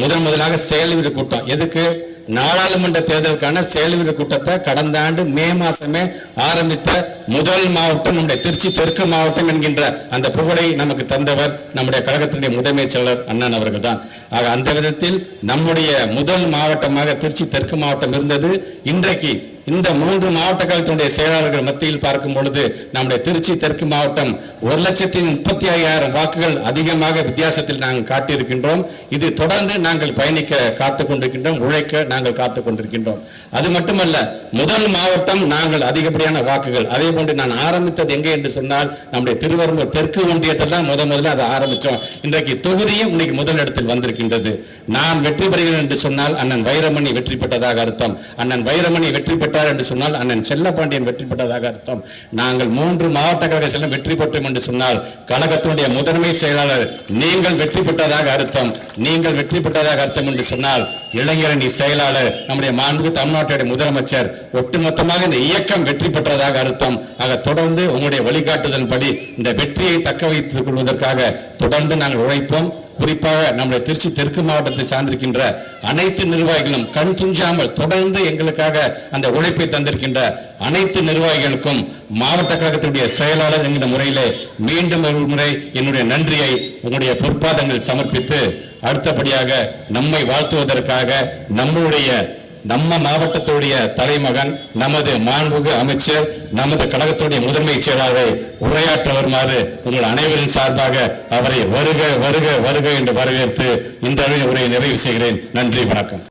முதன் முதலாக செயல்வீரர் கூட்டம். எதுக்கு? நாடாளுமன்ற தேர்தலுக்கான செயல்வீரர் கூட்டத்தை கடந்த ஆண்டு மே மாசமே ஆரம்பித்த முதல் மாவட்டம் நம்முடைய திருச்சி தெற்கு மாவட்டம் என்கின்ற அந்த புகழை நமக்கு தந்தவர் நம்முடைய கழகத்தினுடைய முதன்மை செயலர் அண்ணன் அவர்கள் தான் ஆக அந்த விதத்தில் நம்முடைய முதல் மாவட்டமாக திருச்சி தெற்கு மாவட்டம் இருந்தது. இன்றைக்கு இந்த மூன்று மாவட்ட கழகத்தினுடைய செயலாளர்கள் மத்தியில் பார்க்கும் பொழுது நம்முடைய திருச்சி தெற்கு மாவட்டம் ஒரு லட்சத்தி முப்பத்தி ஐயாயிரம் வாக்குகள் அதிகமாக வித்தியாசத்தில் நாங்கள் காட்டியிருக்கின்றோம். இது தொடர்ந்து நாங்கள் பயணிக்க காத்துக் கொண்டிருக்கின்றோம் உழைக்க நாங்கள் காத்துக் கொண்டிருக்கின்றோம். அது மட்டுமல்ல முதல் மாவட்டம் நாங்கள் அதிகப்படியான வாக்குகள். அதே போன்று நான் ஆரம்பித்தது எங்கே என்று சொன்னால் நம்முடைய திருவரம்பூர் தெற்கு ஒன்றியத்தில் தான் முத முதல்ல அதை ஆரம்பிச்சோம் இன்றைக்கு தொகுதியும் இன்னைக்கு முதல் இடத்தில் வந்திருக்கின்றது. நான் வெற்றி பெறுகிறேன் என்று சொன்னால் அண்ணன் வைரமணி வெற்றி பெற்றதாக அர்த்தம். அண்ணன் வைரமணி வெற்றி பெற்றார் என்று சொன்னால் அண்ணன் செல்லப்பாண்டியன் வெற்றி பெற்றதாக அர்த்தம். நாங்கள் மூன்று மாவட்ட கழக செல்லும் வெற்றி பெற்றோம் என்று சொன்னால் கழகத்தினுடைய முதன்மை செயலாளர் நீங்கள் வெற்றி பெற்றதாக அர்த்தம் நீங்கள் வெற்றி பெற்றதாக அர்த்தம் என்று சொன்னால் இளைஞரணி செயலாளர் நம்முடைய மாண்பு தமிழ்நாட்டுடைய முதலமைச்சர் ஒட்டுமொத்தமாக இந்த இயக்கம் வெற்றி பெற்றதாக அர்த்தம். ஆக தொடர்ந்து உங்களுடைய வழிகாட்டுதலின்படி இந்த வெற்றியை தக்க வைத்துக் கொள்வதற்காக தொடர்ந்து நாங்கள் உழைப்போம். குறிப்பாக நம்முடைய திருச்சி தெற்கு மாவட்டத்தை சார்ந்திருக்கின்ற அனைத்து நிர்வாகிகளும் கண் துஞ்சாமல் தொடர்ந்து எங்களுக்காக அந்த உழைப்பை தந்திருக்கின்ற அனைத்து நிர்வாகிகளுக்கும் மாவட்ட கழகத்தினுடைய செயலாளர் என்கிற முறையிலே மீண்டும் ஒரு முறை என்னுடைய நன்றியை உங்களுடைய பொற்பாதங்கள் சமர்ப்பித்து அடுத்தபடியாக நம்மை வாழ்த்துவதற்காக நம்முடைய நம்ம மாவட்டத்துடைய தலைமகன் நமது மாண்புமிகு அமைச்சர் நமது கழகத்துடைய முதன்மை செயலாளரை உரையாற்ற வருமாறு உங்கள் அனைவரின் சார்பாக அவரை வருக வருக வருக என்று வரவேற்று இந்த அளவில் உரையை நிறைவு செய்கிறேன். நன்றி வணக்கம்.